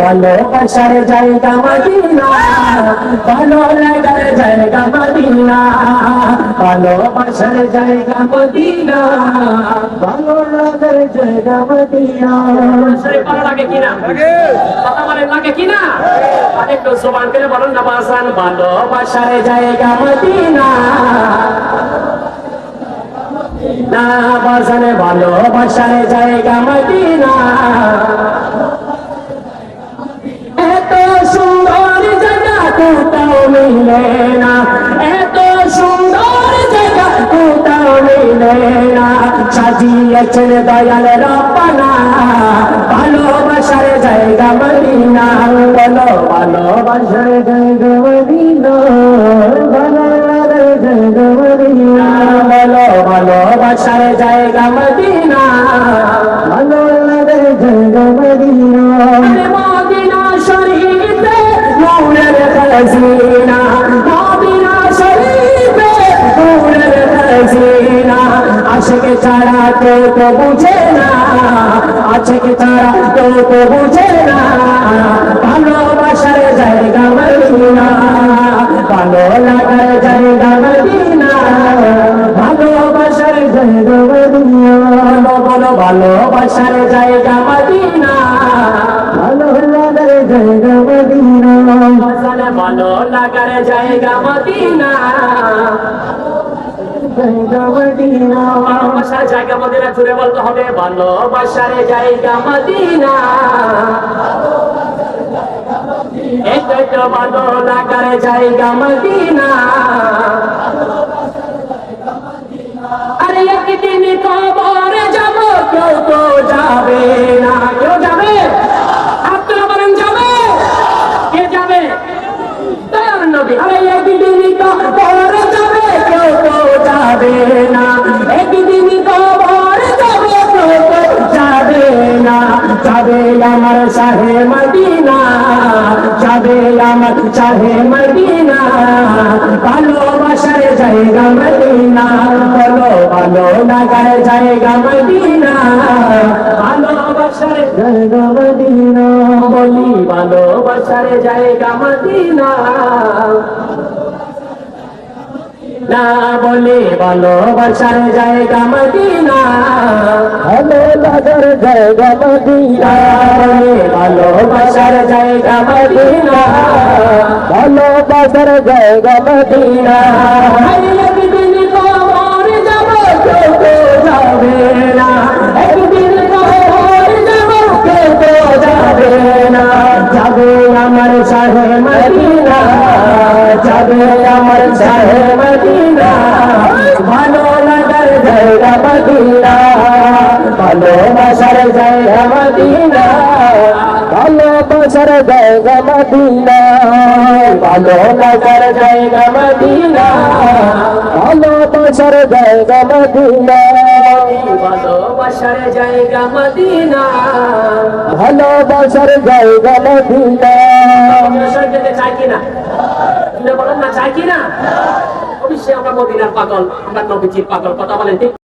ভালোবাসার জায়গা মদিনা। ভালো লাগার জায়গা মদিনা ভালোবাসার জায়গা মদিনা ভালো লাগার জায়গা মদিনা ভালোবাসার জায়গা মদিনা না বাসানে ভালোবাসার জায়গা মদিনা মিলে না এত সুন্দর জায়গা কোথাও মিলে না সাজিয়েছেন দয়াল রব্বানা, ভালোবাসার জায়গা মদিনা। বলো, ভালোবাসার জায়গা মদিনা ভালো লাগার জায়গা মদিনা। বলো, ভালোবাসার জায়গা মদিনা ভালো লাগার জায়গা মদিনা। মদিনা শরীফে আশিক ছাড়া কেউ তো বুঝে না আশিক ছাড়া কেউ তো বুঝে না। ভালোবাসার জায়গা মদিনা ভালো লাগার জায়গা মদিনা, ভালোবাসার জায়গা মদিনা। বলো ভালোবাসার জায়গা মদিনা ভালো লাগার জায়গা মদিনা। ভালো লাগার জায়গা মদিনা জায়গা মদিনা। জায়গা মদিনা জুড়ে বলতে হবে ভালোবাসার জায়গা মদিনা। আরে একদিন কবর যাব, কেউ তো যাবে না। কেউ যাবে? আপনারা বলেন যাবে? কে যাবে? আরে একদিন কবর যাবে, কেউ তো যাবে যাবে আমার শাহে মদিনা যাবে আমার শাহে মদিনা। ভালোবাসার জায়গা মদিনা, বলো ভালো লাগার জায়গা মদিনা। ভালোবাসার জায়গা মদিনা, বলি, ভালোবাসার জায়গা মদিনা। না বলে ভালোবাসার জায়গা মদিনা। ভালো লাগার জায়গা মদিনা। বলে ভালোবাসার জায়গা মদিনা। ভালোবাসার জায়গা মদিনা। একদিন কবর যাব কেউ তো যাবে না। একদিন কবর যাব কেউ তো যাবে না। যাবে আমার শাহে মদিনা। যাবে আমার শাহে মদিনা ভালো লাগার জায়গা মদিনা ভালোবাসার জায়গা মদিনা ভালোবাসার জায়গা মদিনা ভালো লাগার জায়গা মদিনা ভালোবাসার জায়গা মদিনা ভালোবাসার জায়গা মদিনা। ভালোবাসার জায়গা মদিনা। যেতে চাই কিনা? বলেন না চাই কিনা? অবশ্যই আমরা মদিনার পাগল আমরা নবীজির পাগল কথা বলেন ঠিক